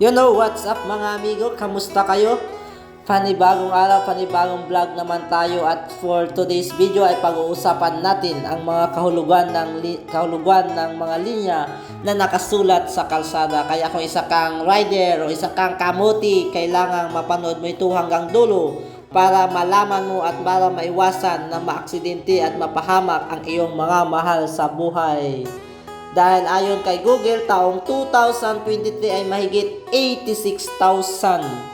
You know what's up mga amigo? Kamusta kayo? Panibagong araw, panibagong vlog naman tayo at for today's video ay pag-uusapan natin ang mga kahulugan ng kahulugan ng mga linya na nakasulat sa kalsada. Kaya kung isa kang rider o isa kang kamuti, kailangang mapanood mo ito hanggang dulo para malaman mo at para maiwasan na maaksidente at mapahamak ang iyong mga mahal sa buhay. Dahil ayon kay Google, taong 2023 ay mahigit 86,000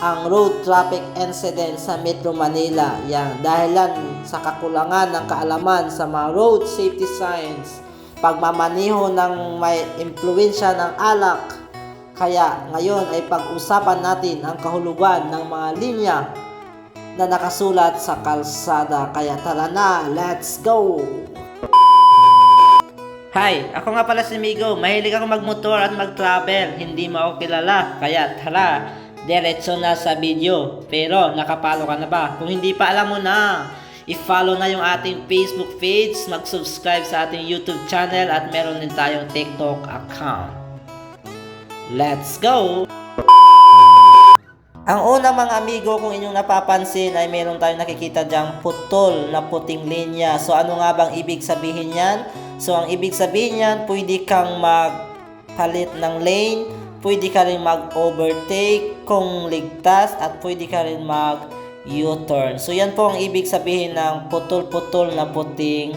ang road traffic incident sa Metro Manila. Yan, dahilan sa kakulangan ng kaalaman sa mga road safety signs, pagmamaniho ng may impluensya ng alak. Kaya ngayon ay pag-usapan natin ang kahulugan ng mga linya na nakasulat sa kalsada. Kaya tara na, let's go! Hi, ako nga pala si Migo. Mahilig ako magmotor at mag-travel. Hindi mo ako kilala. Kaya tara, diretso na sa video. Pero nakapalo ka na ba? Kung hindi pa alam mo na, i-follow na yung ating Facebook page, mag-subscribe sa ating YouTube channel at meron din tayong TikTok account. Let's go! Ang una mga amigo, kung inyong napapansin ay meron tayong nakikita diyang putol na puting linya. So ano nga bang ibig sabihin yan? So ang ibig sabihin yan, pwede kang magpalit ng lane, pwede ka rin mag-overtake kung ligtas at pwede ka rin mag U-turn. So yan po ang ibig sabihin ng putol-putol na puting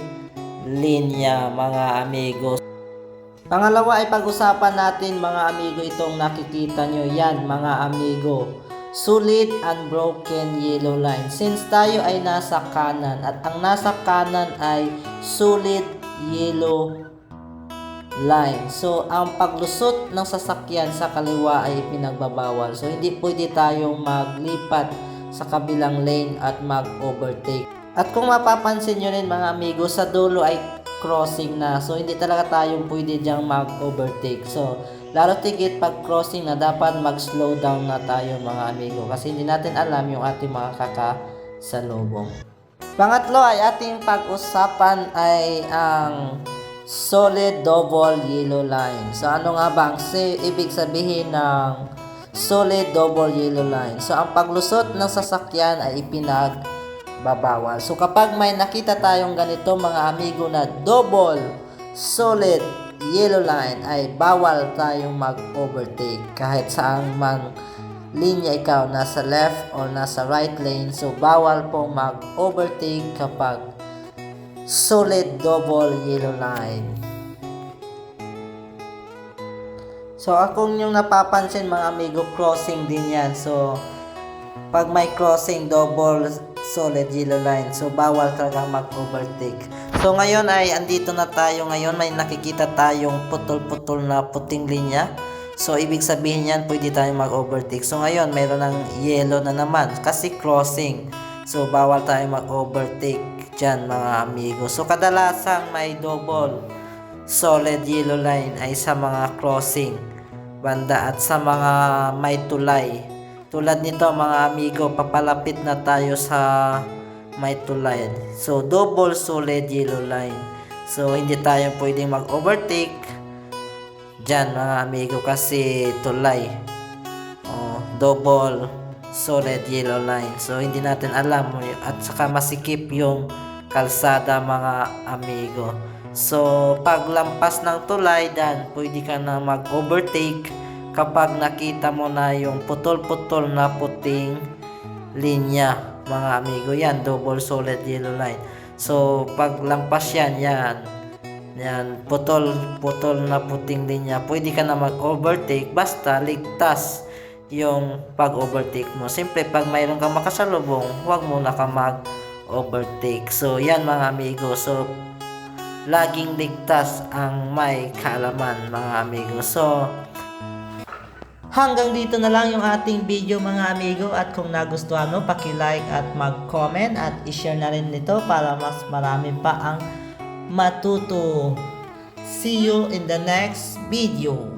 linya mga amigo. Pangalawa ay pag-usapan natin mga amigo itong nakikita nyo yan mga amigo. Sulit unbroken yellow line. Since tayo ay nasa kanan at ang nasa kanan ay sulit yellow line. So ang paglusot ng sasakyan sa kaliwa ay pinagbabawal. So hindi pwede tayong maglipat sa kabilang lane at mag-overtake. At kung mapapansin nyo rin mga amigo, sa dulo ay crossing na. So, hindi talaga tayong pwede diyang mag-overtake. So, lalo tigit pag crossing na dapat mag-slow down na tayo mga amigo. Kasi hindi natin alam yung ating mga kakasalubong. Pangatlo ay ating pag-usapan ay ang solid double yellow line. So, ano nga ba ang ibig sabihin ng solid double yellow line? So, ang paglusot ng sasakyan ay ipinag babawal. So kapag may nakita tayong ganito mga amigo na double solid yellow line ay bawal tayong mag-overtake kahit saan man linya ikaw nasa left or nasa right lane so bawal pong mag-overtake kapag solid double yellow line So akong yung napapansin mga amigo crossing din yan so pag may crossing double solid yellow line. So, bawal talaga mag-overtake. So, ngayon ay andito na tayo. Ngayon may nakikita tayong putol-putol na puting linya. So, ibig sabihin yan, pwede tayong mag-overtake. So, ngayon, mayroon ng yellow na naman. Kasi crossing. So, bawal tayong mag-overtake dyan, mga amigo. So, kadalasan may double solid yellow line ay sa mga crossing banda at sa mga may tulay. Tulad nito mga amigo, papalapit na tayo sa may tulay. So, double solid yellow line. So, hindi tayo pwedeng mag-overtake dyan mga amigo kasi tulay. Oh, double solid yellow line. So, hindi natin alam at saka masikip yung kalsada mga amigo. So, paglampas ng tulay, dan pwede ka na mag-overtake kapag nakita mo na yung putol-putol na puting linya mga amigo yan double solid yellow line so pag lampas yan yan yan putol putol na puting linya pwede ka na mag overtake basta ligtas yung pag overtake mo. Simple pag mayroon kang makasalubong huwag mo na ka mag overtake so yan mga amigo. So laging ligtas ang may kaalaman mga amigo. So Hanggang dito na lang yung ating video mga amigo. At kung nagustuhan mo, paki-like at mag-comment at i-share na rin nito para mas marami pa ang matuto. See you in the next video.